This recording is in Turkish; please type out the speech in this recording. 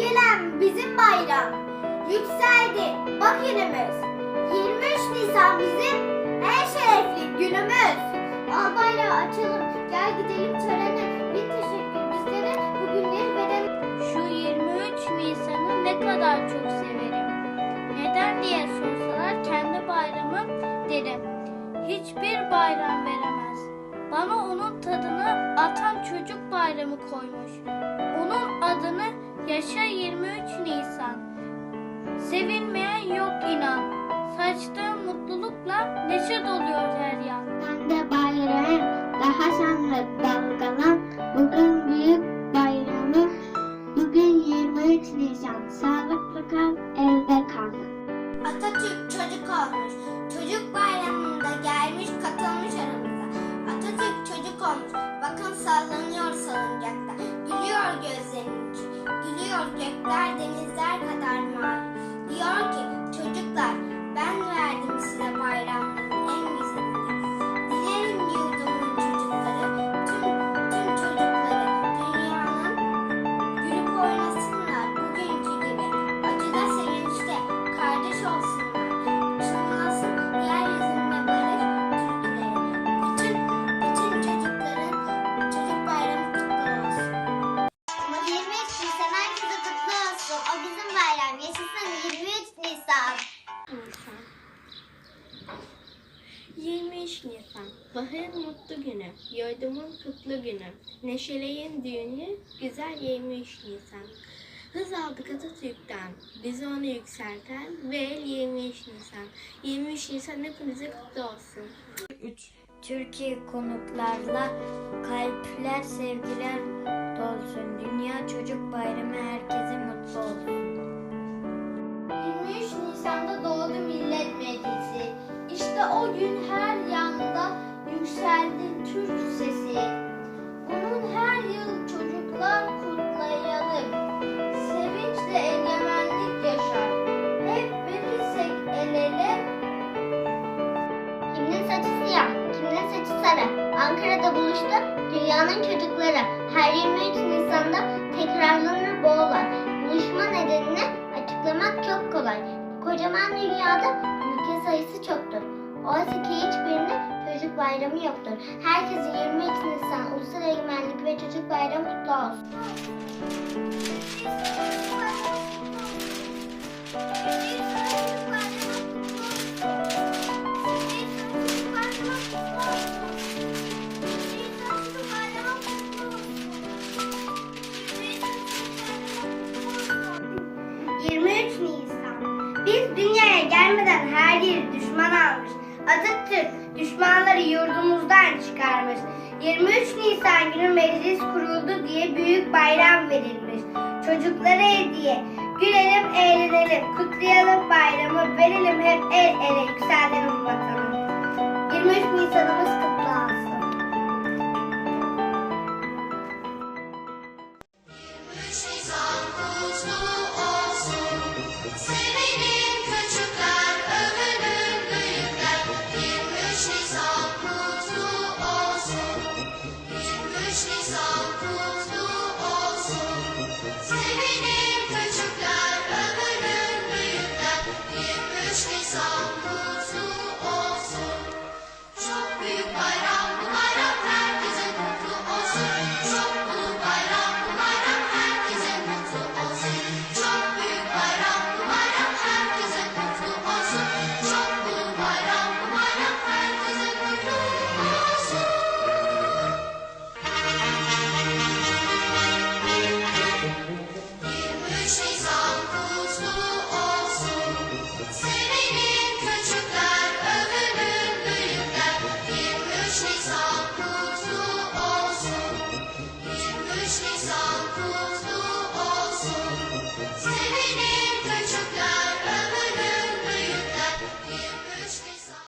Bu bizim bayram. Yükseldi bak günümüz. 23 Nisan bizim en şerefli günümüz. Al bayrağı açalım. Gel gidelim törene. Bir teşekkür bizlere bu günleri verelim. Şu 23 Nisan'ı ne kadar çok severim. Neden diye sorsalar kendi bayramım derim. Hiçbir bayram veremez. Bana onun tadını atan çocuk bayramı koymuş. Onun adını yaşa 23 Nisan. Sevinmeyen yok inan. Saçtığım mutlulukla neşe doluyor her yan. Sen de bayram daha sonra dalgalan. Bugün büyük bayramı. Bugün 23 Nisan. Sağlıklı kal, evde kal. Atatürk çocuk olmuş. Çocuk bayramında gelmiş katılmış baharın mutlu günü, yurdumun kutlu günü, neşeleyin düğünü, güzel 23 Nisan. Hız aldık Atatürk'ten, bizi onu yükselten ve 23 Nisan. 23 Nisan hepinize kutlu olsun. Türkiye konuklarla kalpler sevgiler dolsun. Dünya Çocuk Bayramı herkese mutlu olsun. 23 Nisan'da doğdu Millet Meclisi. İşte o gün her Buluştu dünyanın çocukları. Her 23 Nisan'da tekrarlanır bu olay. Buluşma nedenini açıklamak çok kolay. Kocaman dünyada ülke sayısı çoktur. Oysa ki hiçbirinde çocuk bayramı yoktur. Herkese 23 Nisan Ulusal Egemenlik ve Çocuk Bayramı kutlu olsun. Nisan. Biz dünyaya gelmeden her yeri düşman almış. Atatürk düşmanları yurdumuzdan çıkarmış. 23 Nisan günü meclis kuruldu diye büyük bayram verilmiş. Çocuklara hediye. Gülelim, eğlenelim, kutlayalım bayramı, verelim hep el ele yükseltelim vatanı. 23 Nisan'ımız kutlu